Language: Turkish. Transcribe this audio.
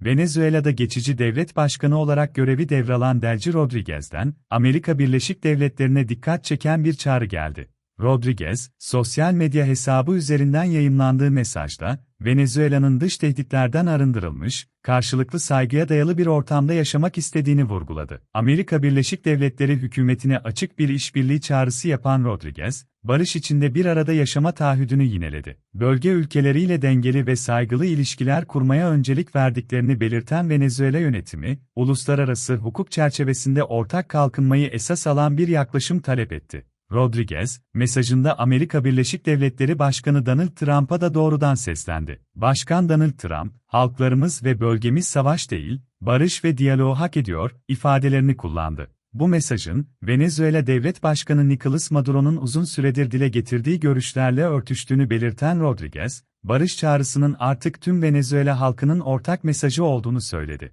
Venezuela'da geçici devlet başkanı olarak görevi devralan Delcy Rodriguez'den, Amerika Birleşik Devletleri'ne dikkat çeken bir çağrı geldi. Rodriguez, sosyal medya hesabı üzerinden yayımlandığı mesajda, Venezuela'nın dış tehditlerden arındırılmış, karşılıklı saygıya dayalı bir ortamda yaşamak istediğini vurguladı. Amerika Birleşik Devletleri hükümetine açık bir işbirliği çağrısı yapan Rodriguez, barış içinde bir arada yaşama taahhüdünü yineledi. Bölge ülkeleriyle dengeli ve saygılı ilişkiler kurmaya öncelik verdiklerini belirten Venezuela yönetimi, uluslararası hukuk çerçevesinde ortak kalkınmayı esas alan bir yaklaşım talep etti. Rodriguez, mesajında Amerika Birleşik Devletleri Başkanı Donald Trump'a da doğrudan seslendi. Başkan Donald Trump, halklarımız ve bölgemiz savaş değil, barış ve diyaloğu hak ediyor, ifadelerini kullandı. Bu mesajın, Venezuela Devlet Başkanı Nicolas Maduro'nun uzun süredir dile getirdiği görüşlerle örtüştüğünü belirten Rodriguez, barış çağrısının artık tüm Venezuela halkının ortak mesajı olduğunu söyledi.